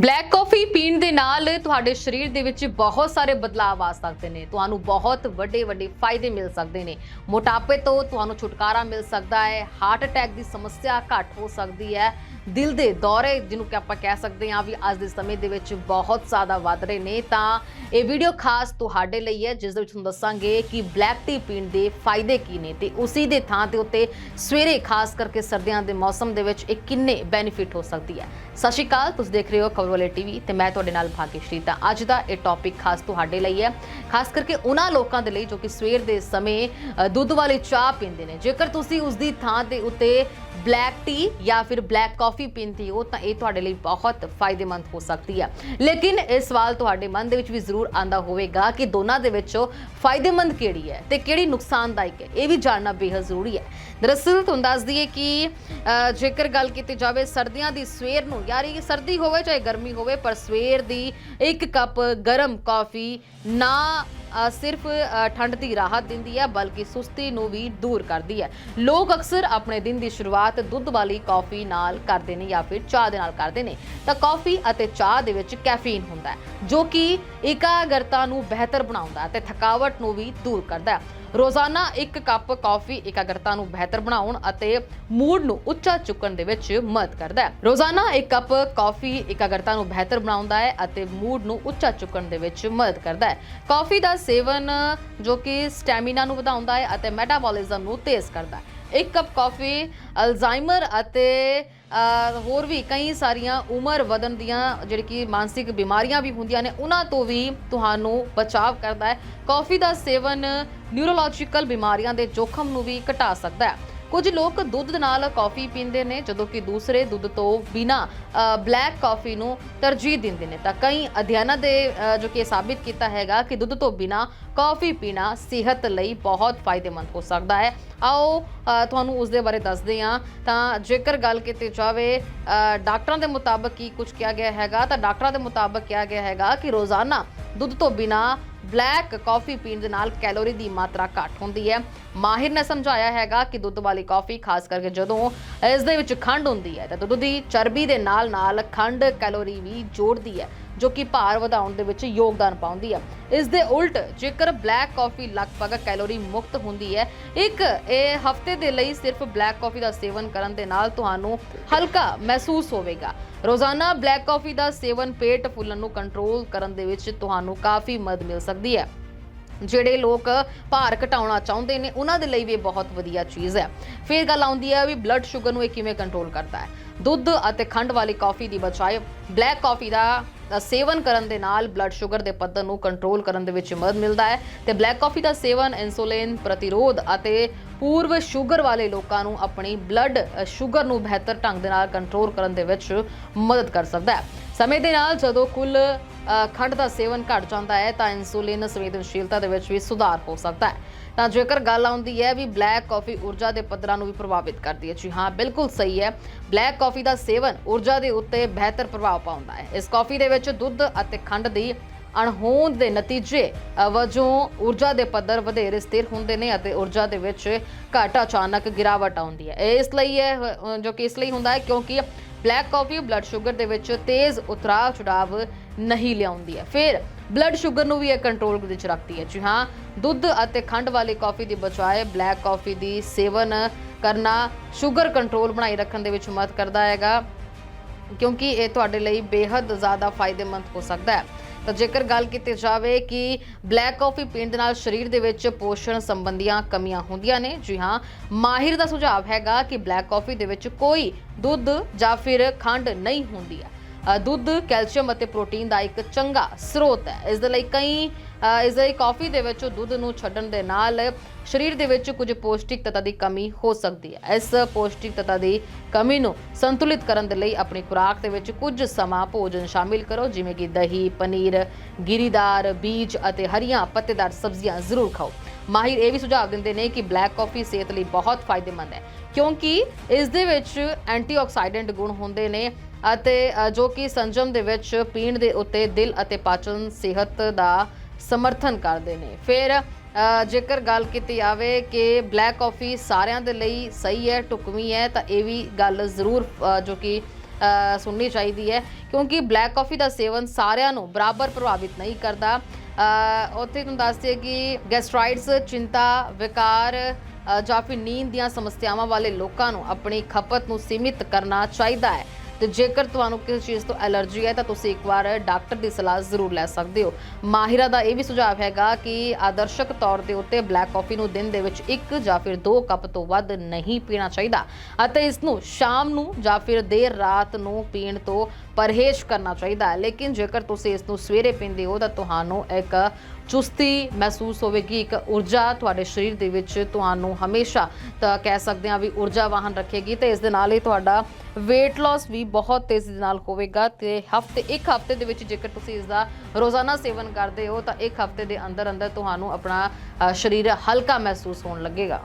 Black coffee ਪੀਣ ਦੇ ਨਾਲ ਤੁਹਾਡੇ ਸਰੀਰ ਦੇ ਵਿੱਚ ਬਹੁਤ ਸਾਰੇ ਬਦਲਾਅ ਆ ਸਕਦੇ ਨੇ। ਤੁਹਾਨੂੰ ਬਹੁਤ ਵੱਡੇ ਵੱਡੇ ਫਾਇਦੇ ਮਿਲ ਸਕਦੇ ਨੇ। ਮੋਟਾਪੇ ਤੋਂ ਤੁਹਾਨੂੰ ਛੁਟਕਾਰਾ ਮਿਲ ਸਕਦਾ ਹੈ। ਹਾਰਟ ਅਟੈਕ ਦੀ ਸਮੱਸਿਆ ਘੱਟ ਹੋ ਸਕਦੀ ਹੈ। ਦਿਲ ਦੇ ਦੌਰੇ, ਜਿਹਨੂੰ ਕਿ ਆਪਾਂ ਕਹਿ ਸਕਦੇ ਹਾਂ ਵੀ ਅੱਜ ਦੇ ਸਮੇਂ ਦੇ ਵਿੱਚ ਬਹੁਤ ਜ਼ਿਆਦਾ ਵੱਧ ਰਹੇ ਨੇ, ਤਾਂ ਇਹ ਵੀਡੀਓ ਖਾਸ ਤੁਹਾਡੇ ਲਈ ਹੈ, ਜਿਸ ਦੇ ਵਿੱਚ ਤੁਹਾਨੂੰ ਦੱਸਾਂਗੇ ਕਿ ਬਲੈਕ ਟੀ ਪੀਣ ਦੇ ਫਾਇਦੇ ਕੀ ਨੇ। ਤੇ ਉਸੇ ਦੇ ਥਾਂ ਤੇ ਉੱਤੇ ਸਵੇਰੇ ਖਾਸ ਕਰਕੇ ਸਰਦੀਆਂ ਦੇ ਮੌਸਮ ਦੇ ਵਿੱਚ ਇਹ ਕਿੰਨੇ ਬੈਨੀਫਿਟ ਹੋ ਸਕਦੀ ਹੈ। ਸਤਿ ਸ਼੍ਰੀ ਅਕਾਲ, ਤੁਸੀਂ ਦੇਖ ਰਹੇ ਹੋ ਵਾਲੇ ਟੀਵੀ ਤੇ ਮੈਂ ਤੁਹਾਡੇ ਨਾਲ ਭਾਗਿਆਸ਼੍ਰੀ ਤਾਂ ਅੱਜ ਦਾ ਇਹ ਟੌਪਿਕ ਖਾਸ ਤੁਹਾਡੇ ਲਈ ਹੈ। ਖਾਸ ਕਰਕੇ ਉਹਨਾਂ ਲੋਕਾਂ ਦੇ ਲਈ ਜੋ ਕਿ ਸਵੇਰ ਦੇ ਸਮੇਂ ਦੁੱਧ ਵਾਲੀ ਚਾਹ ਪੀਂਦੇ ਨੇ। ਜੇਕਰ ਤੁਸੀਂ ਉਸ ਦੀ ਥਾਂ ਦੇ ਉੱਤੇ ਬਲੈਕ ਟੀ ਜਾਂ ਫਿਰ ਬਲੈਕ ਕਾਫੀ ਪੀਂਦੇ ਹੋ, ਤਾਂ ਇਹ ਤੁਹਾਡੇ ਲਈ ਬਹੁਤ ਫਾਇਦੇਮੰਦ ਹੋ ਸਕਦੀ ਹੈ। ਲੇਕਿਨ ਇਹ ਸਵਾਲ ਤੁਹਾਡੇ ਮਨ ਦੇ ਵਿੱਚ ਵੀ ਜ਼ਰੂਰ ਆਂਦਾ ਹੋਵੇਗਾ ਕਿ ਦੋਨਾਂ ਦੇ ਵਿੱਚੋਂ ਫਾਇਦੇਮੰਦ ਕਿਹੜੀ ਹੈ ਤੇ ਕਿਹੜੀ ਨੁਕਸਾਨਦਾਇਕ ਹੈ। ਇਹ ਵੀ ਜਾਣਨਾ ਬੇਹੱਦ ਜ਼ਰੂਰੀ ਹੈ। ਦਰਅਸਲ ਤੁਹਾਨੂੰ ਦੱਸ ਦਈਏ ਕਿ ਜੇਕਰ ਗੱਲ ਕੀਤੀ ਜਾਵੇ ਸਰਦੀਆਂ ਦੀ ਸਵੇਰ ਨੂੰ ਯਾਰੀ ਕਿ ਸਰਦੀ ਹੋਵੇ ਚਾਹੇ ਗਰਮੀ ਹੋਵੇ, ਪਰ ਸਵੇਰ ਦੀ ਇੱਕ ਕੱਪ ਗਰਮ ਕਾਫੀ ਨਾ ਸਿਰਫ ਠੰਡ ਦੀ ਰਾਹਤ ਦਿੰਦੀ ਹੈ, ਬਲਕਿ ਸੁਸਤੀ ਨੂੰ ਵੀ ਦੂਰ ਕਰਦੀ ਹੈ। ਲੋਕ ਅਕਸਰ ਆਪਣੇ ਦਿਨ ਦੀ ਸ਼ੁਰੂਆਤ ਦੁੱਧ ਵਾਲੀ ਕਾਫੀ ਨਾਲ ਕਰਦੇ ਨੇ ਜਾਂ ਫਿਰ ਚਾਹ ਦੇ ਨਾਲ ਕਰਦੇ ਨੇ। ਤਾਂ ਕਾਫੀ ਅਤੇ ਚਾਹ ਦੇ ਵਿੱਚ ਕੈਫੀਨ ਹੁੰਦਾ ਹੈ, ਜੋ ਕਿ ਇਕਾਗਰਤਾ ਨੂੰ ਬਿਹਤਰ ਬਣਾਉਂਦਾ ਹੈ ਤੇ ਥਕਾਵਟ ਨੂੰ ਵੀ ਦੂਰ ਕਰਦਾ ਹੈ। ਰੋਜ਼ਾਨਾ ਇੱਕ ਕੱਪ ਕਾਫੀ ਇਕਾਗਰਤਾ ਨੂੰ ਬਿਹਤਰ ਬਣਾਉਣ ਅਤੇ ਮੂਡ ਨੂੰ ਉੱਚਾ ਚੁੱਕਣ ਦੇ ਵਿੱਚ ਮਦਦ ਕਰਦਾ ਹੈ। ਰੋਜ਼ਾਨਾ ਇੱਕ ਕੱਪ ਕਾਫੀ ਇਕਾਗਰਤਾ ਨੂੰ ਬਿਹਤਰ ਬਣਾਉਂਦਾ ਹੈ ਅਤੇ ਮੂਡ ਨੂੰ ਉੱਚਾ ਚੁੱਕਣ ਦੇ ਵਿੱਚ ਮਦਦ ਕਰਦਾ ਹੈ। ਕਾਫੀ ਦਾ ਸੇਵਨ ਜੋ ਕਿ ਸਟੈਮੀਨਾ ਨੂੰ ਵਧਾਉਂਦਾ ਹੈ ਅਤੇ ਮੈਟਾਬੋਲਿਜ਼ਮ ਨੂੰ ਤੇਜ਼ ਕਰਦਾ ਹੈ। ਇੱਕ ਕੱਪ ਕਾਫੀ ਅਲਜ਼ਾਈਮਰ ਅਤੇ ਹੋਰ ਵੀ ਕਈ ਸਾਰੀਆਂ ਉਮਰ ਵਧਣ ਦੀਆਂ ਜਿਹੜੀ ਕਿ ਮਾਨਸਿਕ ਬਿਮਾਰੀਆਂ ਵੀ ਹੁੰਦੀਆਂ ਨੇ, ਉਹਨਾਂ ਤੋਂ ਵੀ ਤੁਹਾਨੂੰ ਬਚਾਅ ਕਰਦਾ ਹੈ। ਕਾਫੀ ਦਾ ਸੇਵਨ ਨਿਊਰੋਲੋਜੀਕਲ ਬਿਮਾਰੀਆਂ ਦੇ ਜੋਖਮ ਨੂੰ ਵੀ ਘਟਾ ਸਕਦਾ ਹੈ। ਕੁਝ ਲੋਕ ਦੁੱਧ ਨਾਲ ਕਾਫੀ ਪੀਂਦੇ ਨੇ, ਜਦੋਂ ਕਿ ਦੂਸਰੇ ਦੁੱਧ ਤੋਂ ਬਿਨਾ ਬਲੈਕ ਕਾਫੀ ਨੂੰ ਤਰਜੀਹ ਦਿੰਦੇ ਨੇ। ਤਾਂ ਕਈ ਅਧਿਐਨਾਂ ਦੇ ਜੋ ਕਿ ਇਹ ਸਾਬਿਤ ਕੀਤਾ ਹੈਗਾ ਕਿ ਦੁੱਧ ਤੋਂ ਬਿਨਾ ਕਾਫੀ ਪੀਣਾ ਸਿਹਤ ਲਈ ਬਹੁਤ ਫਾਇਦੇਮੰਦ ਹੋ ਸਕਦਾ ਹੈ। ਆਓ ਤੁਹਾਨੂੰ ਉਸ ਦੇ ਬਾਰੇ ਦੱਸਦੇ ਹਾਂ। ਤਾਂ ਜੇਕਰ ਗੱਲ ਕੀਤੀ ਜਾਵੇ ਡਾਕਟਰਾਂ ਦੇ ਮੁਤਾਬਕ ਕੀ ਕੁਝ ਕਿਹਾ ਗਿਆ ਹੈਗਾ, ਤਾਂ ਡਾਕਟਰਾਂ ਦੇ ਮੁਤਾਬਕ ਕਿਹਾ ਗਿਆ ਹੈਗਾ ਕਿ ਰੋਜ਼ਾਨਾ ਦੁੱਧ ਤੋਂ ਬਿਨਾ ਬਲੈਕ ਕਾਫੀ ਪੀਣ ਦੇ ਨਾਲ ਕੈਲੋਰੀ ਦੀ ਮਾਤਰਾ ਘੱਟ ਹੁੰਦੀ ਹੈ। ਮਾਹਿਰ ਨੇ ਸਮਝਾਇਆ ਹੈਗਾ ਕਿ ਦੁੱਧ ਵਾਲੀ ਕਾਫੀ, ਖਾਸ ਕਰਕੇ ਜਦੋਂ ਇਸ ਦੇ ਵਿੱਚ ਖੰਡ ਹੁੰਦੀ ਹੈ, ਤਾਂ ਦੁੱਧ ਦੀ ਚਰਬੀ ਦੇ ਨਾਲ ਨਾਲ ਖੰਡ ਕੈਲੋਰੀ ਵੀ ਜੋੜਦੀ ਹੈ। ਜੋ ਕਿ ਭਾਰ ਵਧਾਉਣ ਦੇ ਵਿੱਚ ਯੋਗਦਾਨ ਪਾਉਂਦੀ ਹੈ ਇਸ ਦੇ ਉਲਟ, ਜੇਕਰ ਬਲੈਕ ਕਾਫੀ ਲਗਭਗ ਕੈਲੋਰੀ ਮੁਕਤ ਹੁੰਦੀ ਹੈ, ਇੱਕ ਇਹ ਹਫ਼ਤੇ ਦੇ ਲਈ ਸਿਰਫ ਬਲੈਕ ਕਾਫੀ ਦਾ ਸੇਵਨ ਕਰਨ ਦੇ ਨਾਲ ਤੁਹਾਨੂੰ ਹਲਕਾ ਮਹਿਸੂਸ ਹੋਵੇਗਾ। ਰੋਜ਼ਾਨਾ ਬਲੈਕ ਕਾਫੀ ਦਾ ਸੇਵਨ ਪੇਟ ਫੁੱਲਣ ਨੂੰ ਕੰਟਰੋਲ ਕਰਨ ਦੇ ਵਿੱਚ ਤੁਹਾਨੂੰ ਕਾਫੀ ਮਦਦ ਮਿਲ ਸਕਦੀ ਹੈ। ਜਿਹੜੇ ਲੋਕ ਭਾਰ ਘਟਾਉਣਾ ਚਾਹੁੰਦੇ ਨੇ, ਉਹਨਾਂ ਦੇ ਲਈ ਵੀ ਇਹ ਬਹੁਤ ਵਧੀਆ ਚੀਜ਼ ਹੈ। ਫਿਰ ਗੱਲ ਆਉਂਦੀ ਹੈ ਵੀ ਬਲੱਡ ਸ਼ੂਗਰ ਨੂੰ ਇਹ ਕਿਵੇਂ ਕੰਟਰੋਲ ਕਰਦਾ ਹੈ। ਦੁੱਧ ਅਤੇ ਖੰਡ ਵਾਲੀ ਕਾਫੀ ਦੀ ਬਜਾਏ ਬਲੈਕ ਕਾਫੀ ਦਾ ਅ, ਸੇਵਨ ਕਰਨ ਦੇ ਨਾਲ ਬਲੱਡ ਸ਼ੂਗਰ ਦੇ ਪੱਧਰ ਨੂੰ ਕੰਟਰੋਲ ਕਰਨ ਦੇ ਵਿੱਚ ਮਦਦ ਮਿਲਦਾ ਹੈ ਤੇ ਬਲੈਕ ਕਾਫੀ ਦਾ ਸੇਵਨ ਇਨਸੂਲਿਨ ਪ੍ਰਤੀਰੋਧ ਅਤੇ ਪੂਰਵ ਸ਼ੂਗਰ ਵਾਲੇ ਲੋਕਾਂ ਨੂੰ ਆਪਣੀ ਬਲੱਡ ਸ਼ੂਗਰ ਨੂੰ ਬਿਹਤਰ ਢੰਗ ਦੇ ਨਾਲ ਕੰਟਰੋਲ ਕਰਨ ਦੇ ਵਿੱਚ ਮਦਦ ਕਰ ਸਕਦਾ ਹੈ। ਸਮੇਂ ਦੇ ਨਾਲ ਜਦੋਂ ਕੁੱਲ ਖੰਡ ਦਾ ਸੇਵਨ ਘਟ ਜਾਂਦਾ ਹੈ, ਤਾਂ ਇਨਸੂਲਿਨ ਸੰਵੇਦਨਸ਼ੀਲਤਾ ਦੇ ਵਿੱਚ ਵੀ ਸੁਧਾਰ ਹੋ ਸਕਦਾ ਹੈ। ਤਾਂ ਜੇਕਰ ਗੱਲ ਆਉਂਦੀ ਹੈ ਵੀ ਬਲੈਕ ਕਾਫੀ ਊਰਜਾ ਦੇ ਪੱਧਰਾਂ ਨੂੰ ਵੀ ਪ੍ਰਭਾਵਿਤ ਕਰਦੀ ਹੈ, ਜੀ ਹਾਂ, ਬਿਲਕੁਲ ਸਹੀ ਹੈ। ਬਲੈਕ ਕਾਫੀ ਦਾ ਸੇਵਨ ਊਰਜਾ ਦੇ ਉੱਤੇ ਬਿਹਤਰ ਪ੍ਰਭਾਵ ਪਾਉਂਦਾ ਹੈ। ਇਸ ਕਾਫੀ ਦੇ ਵਿੱਚ ਦੁੱਧ ਅਤੇ ਖੰਡ ਦੀ ਅਣਹੋਂਦ ਦੇ ਨਤੀਜੇ ਵਜੋਂ ਊਰਜਾ ਦੇ ਪੱਧਰ ਵਧੇਰੇ ਸਥਿਰ ਹੁੰਦੇ ਨੇ ਅਤੇ ਊਰਜਾ ਦੇ ਵਿੱਚ ਘੱਟ ਅਚਾਨਕ ਗਿਰਾਵਟ ਆਉਂਦੀ ਹੈ। ਇਹ ਇਸ ਲਈ ਹੈ ਜੋ ਕਿ ਇਸ ਲਈ ਹੁੰਦਾ ਹੈ ਕਿਉਂਕਿ ਬਲੈਕ ਕਾਫੀ ਬਲੱਡ ਸ਼ੂਗਰ ਦੇ ਵਿੱਚ ਤੇਜ਼ ਉਤਰਾਅ ਚੜਾਵ ਨਹੀਂ ਲਿਆਉਂਦੀ ਹੈ। ਫਿਰ ਬਲੱਡ ਸ਼ੂਗਰ ਨੂੰ ਵੀ ਇਹ ਕੰਟਰੋਲ ਵਿੱਚ ਰੱਖਦੀ ਹੈ। ਜੀ ਹਾਂ, ਦੁੱਧ ਅਤੇ ਖੰਡ ਵਾਲੀ ਕਾਫੀ ਦੀ ਬਜਾਏ ਬਲੈਕ ਕਾਫੀ ਦੀ ਸੇਵਨ ਕਰਨਾ ਸ਼ੂਗਰ ਕੰਟਰੋਲ ਬਣਾਈ ਰੱਖਣ ਦੇ ਵਿੱਚ ਮਦਦ ਕਰਦਾ ਹੈਗਾ, ਕਿਉਂਕਿ ਇਹ ਤੁਹਾਡੇ ਲਈ ਬੇहद ਜ਼ਿਆਦਾ ਫਾਇਦੇਮੰਦ ਹੋ ਸਕਦਾ ਹੈ। ਤਾਂ ਜੇਕਰ ਗੱਲ ਕੀਤੀ ਜਾਵੇ ਕਿ ਬਲੈਕ ਕਾਫੀ ਪੀਣ ਦੇ ਨਾਲ ਸਰੀਰ ਦੇ ਵਿੱਚ ਪੋਸ਼ਣ ਸੰਬੰਧੀਆਂ ਕਮੀਆਂ ਹੁੰਦੀਆਂ ਨੇ, ਜੀ ਹਾਂ, ਮਾਹਿਰ ਦਾ ਸੁਝਾਅ ਹੈਗਾ ਕਿ ਬਲੈਕ ਕਾਫੀ ਦੇ ਵਿੱਚ ਕੋਈ ਦੁੱਧ ਜਾਂ ਫਿਰ ਖੰਡ ਨਹੀਂ ਹੁੰਦੀ ਹੈ। ਦੁੱਧ, ਕੈਲਸ਼ੀਅਮ ਅਤੇ ਪ੍ਰੋਟੀਨ ਦਾ ਇੱਕ ਚੰਗਾ ਸਰੋਤ ਹੈ। ਇਸ ਦੇ ਲਈ ਕਈ ਇਸ ਲਈ ਕਾਫੀ ਦੇ ਵਿੱਚ ਦੁੱਧ ਨੂੰ ਛੱਡਣ ਦੇ ਨਾਲ ਸਰੀਰ ਦੇ ਵਿੱਚ ਕੁਝ ਪੌਸ਼ਟਿਕ ਤੱਤਾਂ ਦੀ ਕਮੀ ਹੋ ਸਕਦੀ ਹੈ। ਇਸ ਪੌਸ਼ਟਿਕ ਤੱਤਾਂ ਦੀ ਕਮੀ ਨੂੰ ਸੰਤੁਲਿਤ ਕਰਨ ਦੇ ਲਈ ਆਪਣੀ ਖੁਰਾਕ ਦੇ ਵਿੱਚ ਕੁਝ ਸਮਾਂ ਭੋਜਨ ਸ਼ਾਮਿਲ ਕਰੋ, ਜਿਵੇਂ ਕਿ ਦਹੀਂ, ਪਨੀਰ, ਗਿਰੀਦਾਰ, ਬੀਜ ਅਤੇ ਹਰੀਆਂ ਪੱਤੇਦਾਰ ਸਬਜ਼ੀਆਂ ਜ਼ਰੂਰ ਖਾਓ। ਮਾਹਿਰ ਇਹ ਵੀ ਸੁਝਾਅ ਦਿੰਦੇ ਨੇ ਕਿ ਬਲੈਕ ਕਾਫੀ ਸਿਹਤ ਲਈ ਬਹੁਤ ਫਾਇਦੇਮੰਦ ਹੈ, ਕਿਉਂਕਿ ਇਸ ਦੇ ਵਿੱਚ ਐਂਟੀਆਕਸਾਈਡੈਂਟ ਗੁਣ ਹੁੰਦੇ ਨੇ। ਅਤੇ ਜੋ ਕਿ ਸੰਜਮ ਦੇ ਵਿੱਚ ਪੀਣ ਦੇ ਉੱਤੇ ਦਿਲ ਅਤੇ ਪਾਚਨ ਸਿਹਤ ਦਾ ਸਮਰਥਨ ਕਰਦੇ ਨੇ। ਫਿਰ ਜੇਕਰ ਗੱਲ ਕੀਤੀ ਜਾਵੇ ਕਿ ਬਲੈਕ ਕਾਫੀ ਸਾਰਿਆਂ ਦੇ ਲਈ ਸਹੀ ਹੈ, ਢੁਕਵੀਂ ਹੈ, ਤਾਂ ਇਹ ਵੀ ਗੱਲ ਜ਼ਰੂਰ ਜੋ ਕਿ ਸੁਣਨੀ ਚਾਹੀਦੀ ਹੈ। ਕਿਉਂਕਿ ਬਲੈਕ ਕਾਫੀ ਦਾ ਸੇਵਨ ਸਾਰਿਆਂ ਨੂੰ ਬਰਾਬਰ ਪ੍ਰਭਾਵਿਤ ਨਹੀਂ ਕਰਦਾ। ਉੱਥੇ ਤੁਹਾਨੂੰ ਦੱਸਦੇ ਕਿ ਗੈਸਟਰਾਈਟਸ ਚਿੰਤਾ, ਵਿਕਾਰ ਜਾਂ ਫਿਰ ਨੀਂਦ ਦੀਆਂ ਸਮੱਸਿਆਵਾਂ ਵਾਲੇ ਲੋਕਾਂ ਨੂੰ ਆਪਣੀ ਖਪਤ ਨੂੰ ਸੀਮਿਤ ਕਰਨਾ ਚਾਹੀਦਾ ਹੈ। ਤੇ ਜੇਕਰ ਤੁਹਾਨੂੰ ਕਿਸੇ ਚੀਜ਼ ਤੋਂ ਐਲਰਜੀ ਹੈ ਤਾਂ ਤੁਸੀਂ ਇੱਕ ਵਾਰ ਡਾਕਟਰ ਦੀ ਸਲਾਹ ਜ਼ਰੂਰ ਲੈ ਸਕਦੇ ਹੋ। ਮਾਹਿਰਾਂ ਦਾ ਇਹ ਵੀ ਸੁਝਾਅ ਹੈਗਾ ਕਿ ਆਦਰਸ਼ਕ ਤੌਰ ਦੇ ਉੱਤੇ ਬਲੈਕ ਕਾਫੀ ਨੂੰ ਦਿਨ ਦੇ ਵਿੱਚ ਇੱਕ ਜਾਂ ਫਿਰ ਦੋ ਕੱਪ ਤੋਂ ਵੱਧ ਨਹੀਂ ਪੀਣਾ ਚਾਹੀਦਾ ਅਤੇ ਇਸ ਨੂੰ ਸ਼ਾਮ ਨੂੰ ਜਾਂ ਫਿਰ ਦੇਰ ਰਾਤ ਨੂੰ ਪੀਣ ਤੋਂ ਪਰਹੇਜ਼ ਕਰਨਾ ਚਾਹੀਦਾ ਹੈ। ਲੇਕਿਨ ਜੇਕਰ ਤੁਸੀਂ ਇਸ ਨੂੰ ਸਵੇਰੇ ਪੀਂਦੇ ਹੋ ਤਾਂ ਤੁਹਾਨੂੰ ਇੱਕ ਚੁਸਤੀ ਮਹਿਸੂਸ ਹੋਵੇਗੀ, ਇੱਕ ਊਰਜਾ ਤੁਹਾਡੇ ਸਰੀਰ ਦੇ ਵਿੱਚ ਤੁਹਾਨੂੰ ਹਮੇਸ਼ਾ ਤਾਂ ਕਹਿ ਸਕਦੇ ਹਾਂ ਵੀ ਊਰਜਾ ਵਾਹਨ ਰੱਖੇਗੀ ਤੇ ਇਸ ਦੇ ਨਾਲ ਹੀ ਤੁਹਾਡਾ weight loss ਵੀ ਬਹੁਤ ਤੇਜ਼ੀ ਨਾਲ ਹੋਵੇਗਾ ਤੇ ਹਫ਼ਤੇ, ਇੱਕ ਹਫ਼ਤੇ ਦੇ ਵਿੱਚ ਜੇਕਰ ਤੁਸੀਂ ਇਸ ਦਾ ਰੋਜ਼ਾਨਾ ਸੇਵਨ ਕਰਦੇ ਹੋ ਤਾਂ ਇੱਕ ਹਫ਼ਤੇ ਦੇ ਅੰਦਰ ਅੰਦਰ ਤੁਹਾਨੂੰ ਆਪਣਾ ਸਰੀਰ ਹਲਕਾ ਮਹਿਸੂਸ ਹੋਣ ਲੱਗੇਗਾ।